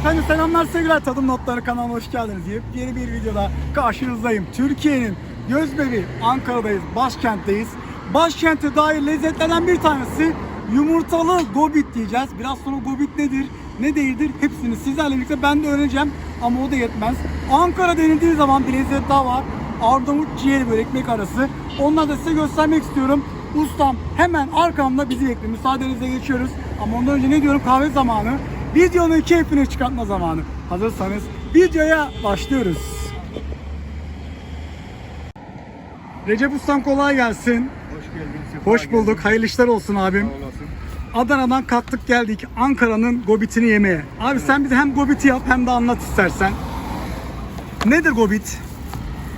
Efendim selamlar sevgiler Tadım Notları kanalına hoş geldiniz. Yeni bir videoda karşınızdayım. Türkiye'nin göz bebeği Ankara'dayız, başkentteyiz. Başkente dair lezzetlerden bir tanesi yumurtalı gobit diyeceğiz. Biraz sonra gobit nedir, ne değildir hepsini sizlerle birlikte ben de öğreneceğim. Ama o da yetmez. Ankara denildiği zaman bir lezzet daha var. Arnavut ciğeri böyle ekmek arası. Onları da size göstermek istiyorum. Ustam hemen arkamda bizi bekliyor. Müsaadenizle geçiyoruz. Ama ondan önce ne diyorum kahve zamanı. Videonun keyfini çıkartma zamanı. Hazırsanız videoya başlıyoruz. Recep Ustam kolay gelsin. Hoş geldin. Hoş bulduk. geldin. Hayırlı işler olsun abim. Sağ olasın. Adana'dan kalktık geldik Ankara'nın gobitini yemeye. Abi sen bize hem gobiti yap hem de anlat istersen. Nedir gobit?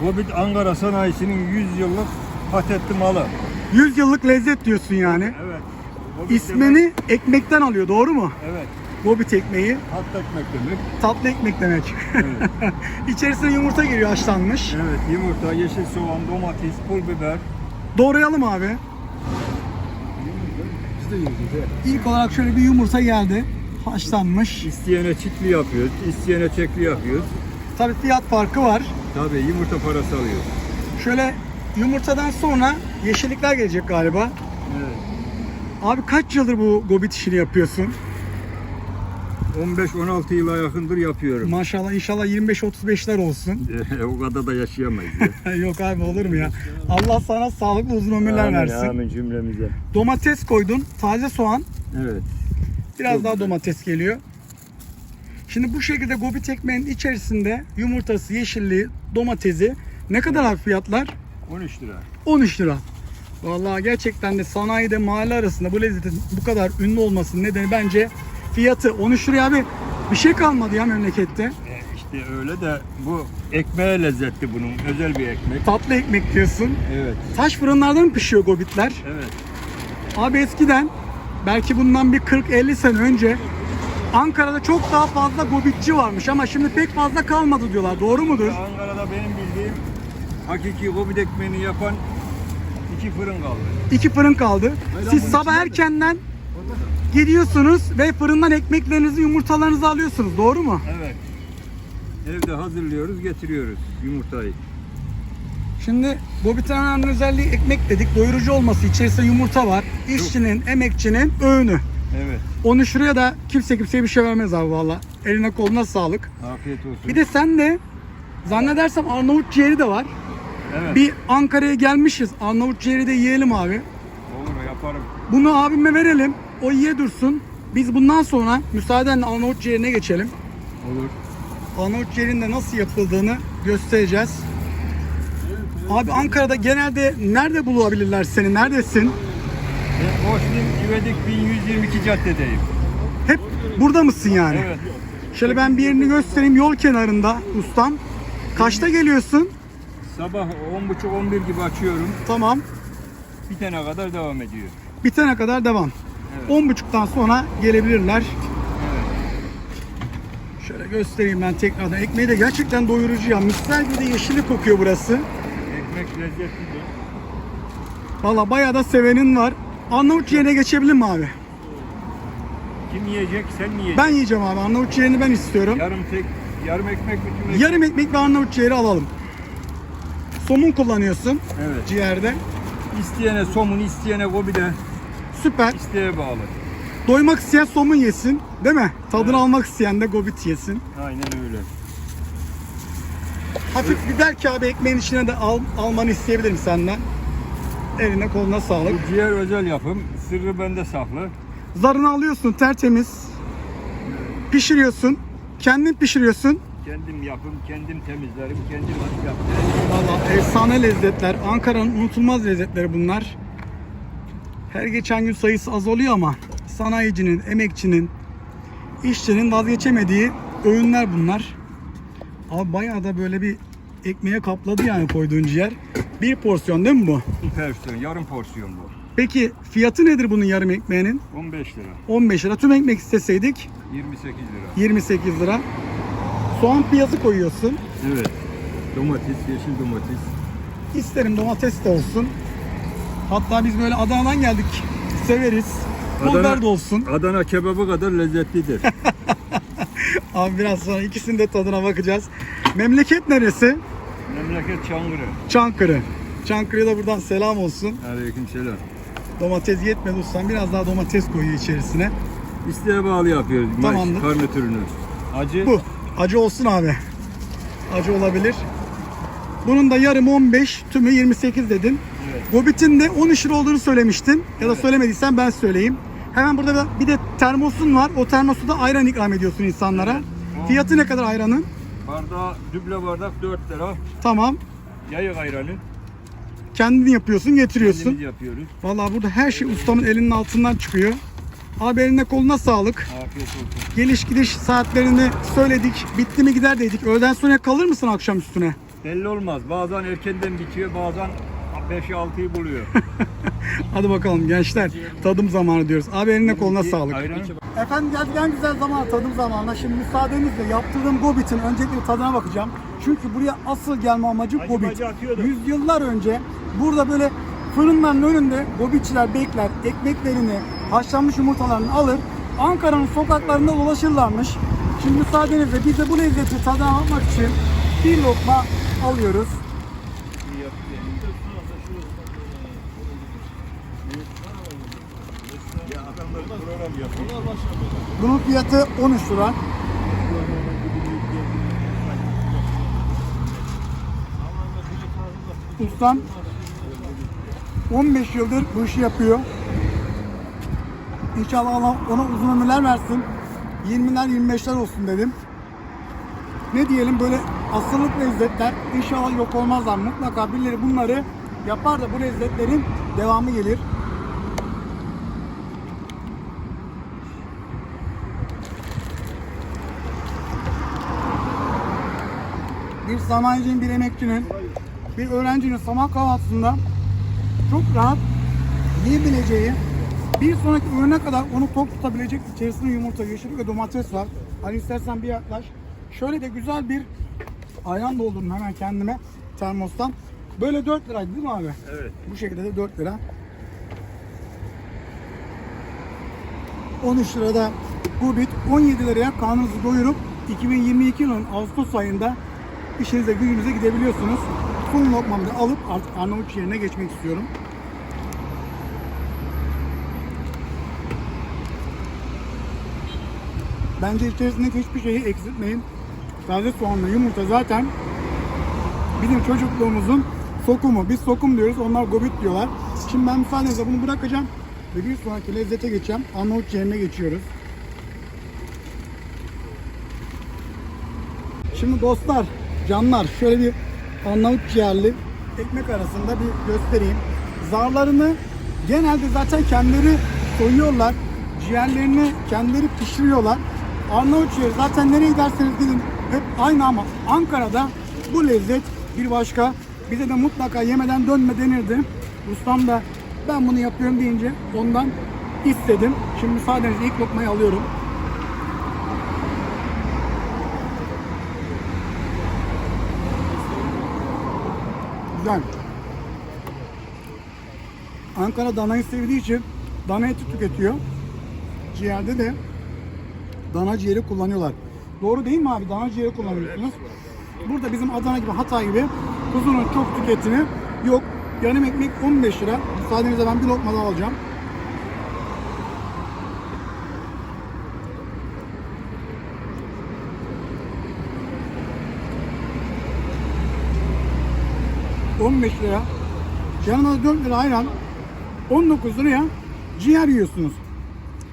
Hobbit Ankara sanayisinin 100 yıllık patentti malı. 100 yıllık lezzet diyorsun yani. Evet. Hobbit İsmini demek- ekmekten alıyor doğru mu? evet. Gobit ekmeği. Hatta ekmek demek. Tatlı ekmek demek. Evet. İçerisine yumurta giriyor haşlanmış. evet. Yumurta, yeşil soğan, domates, pul biber. Doğrayalım abi. Biz de yiyoruz. İlk olarak şöyle bir yumurta geldi. Haşlanmış. İsteyene çitli yapıyoruz, isteyene çekli yapıyoruz. Tabii fiyat farkı var. Tabii yumurta parası alıyoruz. Şöyle yumurtadan sonra yeşillikler gelecek galiba. Evet. Abi kaç yıldır bu gobit işini yapıyorsun? 15-16 yıla yakındır yapıyorum. Maşallah inşallah 25-35'ler olsun. o kadar da yaşayamayız. ya. Yok abi olur mu ya? Allah sana sağlıklı uzun ömürler Amin, versin. Amin cümlemize. Domates koydun, taze soğan, Evet. biraz Çok daha güzel. domates geliyor. Şimdi bu şekilde gobit ekmeğin içerisinde yumurtası, yeşilliği, domatesi ne kadar abi fiyatlar? 13 lira. 13 lira. Vallahi gerçekten de sanayide mahalle arasında bu lezzetin bu kadar ünlü olmasının nedeni bence fiyatı 13 liraya abi bir şey kalmadı ya memlekette. E, İşte öyle de bu ekmeğe lezzetli bunun. Özel bir ekmek. Tatlı ekmek diyorsun. Evet. Taş fırınlarda mı pişiyor gobitler? Evet. Abi eskiden belki bundan bir 40-50 sene önce Ankara'da çok daha fazla gobitçi varmış ama şimdi pek fazla kalmadı diyorlar. Doğru mudur? Ankara'da benim bildiğim hakiki gobit ekmeğini yapan iki fırın kaldı. İki fırın kaldı. Hayır, Siz sabah erkenden gidiyorsunuz ve fırından ekmeklerinizi, yumurtalarınızı alıyorsunuz. Doğru mu? Evet. Evde hazırlıyoruz, getiriyoruz yumurtayı. Şimdi Gobitin en önemli özelliği ekmek dedik. Doyurucu olması. İçerisinde yumurta var. İşçinin, emekçinin öğünü. Evet. Onu şuraya da kimse kimseye bir şey vermez abi valla. Eline koluna sağlık. Afiyet olsun. Bir de sen de zannedersem Arnavut ciğeri de var. evet. Bir Ankara'ya gelmişiz. Arnavut ciğeri de yiyelim abi. Olur yaparım. Bunu abime verelim. O yiye dursun. Biz bundan sonra müsaadenle Arnavut ciğerine geçelim. Olur. Arnavut ciğerinin de nasıl yapıldığını göstereceğiz. Abi Ankara'da genelde nerede bulabilirler seni? Neredesin? Ben Oslim İvedik 1122 caddedeyim. Hep burada mısın yani? Evet. Şöyle ben bir yerini göstereyim. Yol kenarında ustam. Kaçta geliyorsun? Sabah 10.30-11 gibi açıyorum. Tamam. Bitene kadar devam ediyor. Bitene kadar devam. Evet. 10.30'dan sonra gelebilirler. Evet. Şöyle göstereyim ben tekrardan. Ekmeği de gerçekten doyurucu ya. Misler gibi de yeşillik kokuyor burası. Ekmek lezzetlidir. Valla bayağı da sevenin var. Arnavut ciğerine geçebilir mi abi? Kim yiyecek? Sen mi yiyeceksin? Ben yiyeceğim abi. Arnavut ciğerini ben istiyorum. Yarım tek, yarım ekmek bütün ekmek. Yarım ekmek ve Arnavut ciğeri alalım. Somun kullanıyorsun Evet. ciğerde. İsteyene somun, isteyene gobide, Süper. isteğe bağlı. Doymak isteyen somun yesin. Değil mi? Tadını almak isteyen de gobit yesin. Aynen öyle. Hafif bir belki abi ekmeğin içine de al, almanı isteyebilirim senden. Eline koluna sağlık. Bu ciğer özel yapım. Sırrı bende saklı. Zarını alıyorsun tertemiz. Pişiriyorsun. Kendin pişiriyorsun. Kendim yapım, kendim temizlerim, kendim yaptım. Valla efsane lezzetler. Ankara'nın unutulmaz lezzetleri bunlar. Her geçen gün sayısı azalıyor ama sanayicinin, emekçinin, işçinin vazgeçemediği öğünler bunlar. Abi bayağı da böyle bir ekmeğe kapladı yani koyduğun ciğer. Bir porsiyon değil mi bu? Bir porsiyon, yarım porsiyon bu. Peki fiyatı nedir bunun yarım ekmeğinin? 15 lira, 15 lira. Tüm ekmek isteseydik 28 lira. 28 lira. Soğan piyazı koyuyorsun. Evet. Domates, yeşil domates. İsterim domates de olsun. Hatta biz böyle Adana'dan geldik. Severiz. Pul Adana- biber de olsun. Adana kebabı kadar lezzetlidir. Abi biraz sonra ikisinin de tadına bakacağız. Memleket neresi? Memleket Çankırı. Çankırı. Çankırı'ya da buradan selam olsun. Aleyküm selam. Domates yetmedi ustam. Biraz daha domates koyuyor içerisine. İsteğe bağlı yapıyoruz. Tamamdır. Maş, karnı Acı. Bu. Acı olsun abi. Acı olabilir. Bunun da yarım 15, tümü 28 dedin. Evet. Gobit'in de 13 lira olduğunu söylemiştin. Ya da söylemediysen ben söyleyeyim. Hemen burada da bir de termosun var. O termosu da ayran ikram ediyorsun insanlara. Evet. Fiyatı ne kadar ayranın? Bardağı, düble bardak 4 lira. Tamam. Yayık ayranı. Kendin yapıyorsun, getiriyorsun. Kendimiz yapıyoruz. Vallahi burada her şey ustamın elinin altından çıkıyor. Abi eline koluna sağlık. Afiyet olsun. Geliş gidiş saatlerini söyledik. Bitti mi gider dedik. Öğleden sonra kalır mısın akşam üstüne? Belli olmaz. Bazen erkenden bitiyor, bazen 5'i 6'yı buluyor. Hadi bakalım gençler. Tadım zamanı diyoruz. Abi eline koluna sağlık. Ayran. Efendim geldik en güzel zaman tadım zamanına. Şimdi müsaadenizle yaptırdığım Gobit'in öncelikle tadına bakacağım. Çünkü buraya asıl gelme amacım Gobit. Yüzyıllar önce burada böyle fırınların önünde Gobitçiler bekler, ekmeklerini, haşlanmış yumurtalarını alır. Ankara'nın sokaklarında dolaşırlarmış. Şimdi müsaadenizle biz de bu lezzeti tadına bakmak için bir lokma alıyoruz. Bunun fiyatı 13 lira. Ustam 15 yıldır bu işi yapıyor. İnşallah Allah ona uzun ömürler versin. 20'ler 25'ler olsun dedim. Ne diyelim böyle asırlık lezzetler inşallah yok olmazlar. Mutlaka birileri bunları yapar da bu lezzetlerin devamı gelir. Bir sanayicinin, bir emekçinin, bir öğrencinin sabah kahvaltısında çok rahat yiyebileceği, bir sonraki öğüne kadar onu tok tutabilecek içerisinde yumurta, yeşillik ve domates var. Hani istersen bir yaklaş. Şöyle de güzel bir ayran doldurdum hemen kendime termostan. Böyle 4 liraydı değil mi abi? Evet. Bu şekilde de 4 lira. 13 lirada Gubit 17 liraya karnınızı doyurup 2022 yılının Ağustos ayında işinize gücünüze gidebiliyorsunuz. Son lokmamı alıp artık Arnavut yerine geçmek istiyorum. Bence içerisindeki hiçbir şeyi eksiltmeyin. Taze soğanla yumurta zaten bizim çocukluğumuzun sokumu. Biz sokum diyoruz, onlar gobit diyorlar. Şimdi ben müsaadenizle bunu bırakacağım ve bir sonraki lezzete geçeceğim. Arnavut ciğerine geçiyoruz. Şimdi dostlar, canlar şöyle bir Arnavut ciğerli ekmek arasında bir göstereyim. Zarlarını genelde zaten kendileri soyuyorlar. Ciğerlerini kendileri pişiriyorlar. Arnavut ciğeri zaten nereye giderseniz gidin hep aynı ama Ankara'da bu lezzet bir başka. Bize de mutlaka yemeden dönme denirdi. Ustam da ben bunu yapıyorum deyince ondan istedim. Şimdi müsaadenizle ilk lokmayı alıyorum. Güzel. Ankara danayı sevdiği için dana eti tüketiyor. Ciğerde de dana ciğeri kullanıyorlar. Doğru değil mi abi? Dana ciğeri kullanıyorsunuz. Burada bizim Adana gibi Hatay gibi kuzunun çok tüketimi yok. Yarım ekmek 15 lira. Müsaadenizle ben bir lokma daha alacağım. ...15 lira... ...yanına 4 lira ayran... ...19 liraya ciğer yiyorsunuz.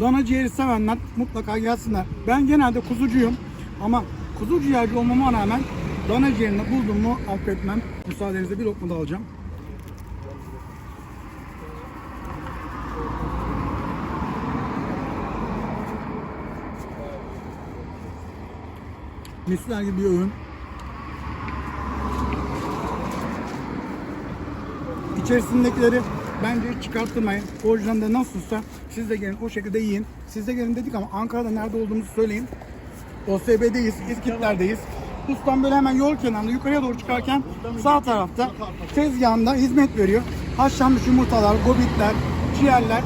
Dana ciğeri sevenler mutlaka gelsinler. Ben genelde kuzucuyum ama kuzu ciğerci olmama rağmen dana ciğerini buldum mu affetmem. Müsaadenizle bir lokma da alacağım. Misler gibi bir öğün. İçerisindekileri bence hiç çıkarttırmayın. Orijinalde nasılsa siz de gelin o şekilde yiyin. Siz de gelin dedik ama Ankara'da nerede olduğumuzu söyleyin. OSB'deyiz, İskitler'deyiz. Ustam böyle hemen yol kenarında yukarıya doğru çıkarken sağ tarafta tezgahında hizmet veriyor. Haşlanmış yumurtalar, gobitler, ciğerler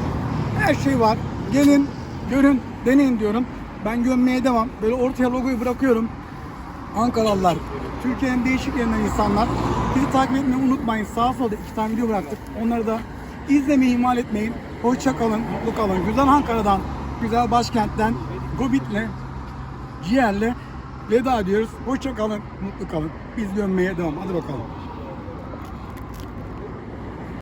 her şey var. Gelin, görün, deneyin diyorum. Ben gömmeye devam. Böyle ortaya logoyu bırakıyorum. Ankaralılar, Türkiye'nin değişik yerinden insanlar. Bizi takip etmeyi unutmayın. Sağa solda iki tane video bıraktık. Onları da izlemeyi ihmal etmeyin. Hoşça kalın, mutlu kalın. Güzel Ankara'dan, güzel başkentten, Gobit'le, Ciğer'le veda ediyoruz. Hoşça kalın, mutlu kalın. Biz gömmeye devam. Hadi bakalım.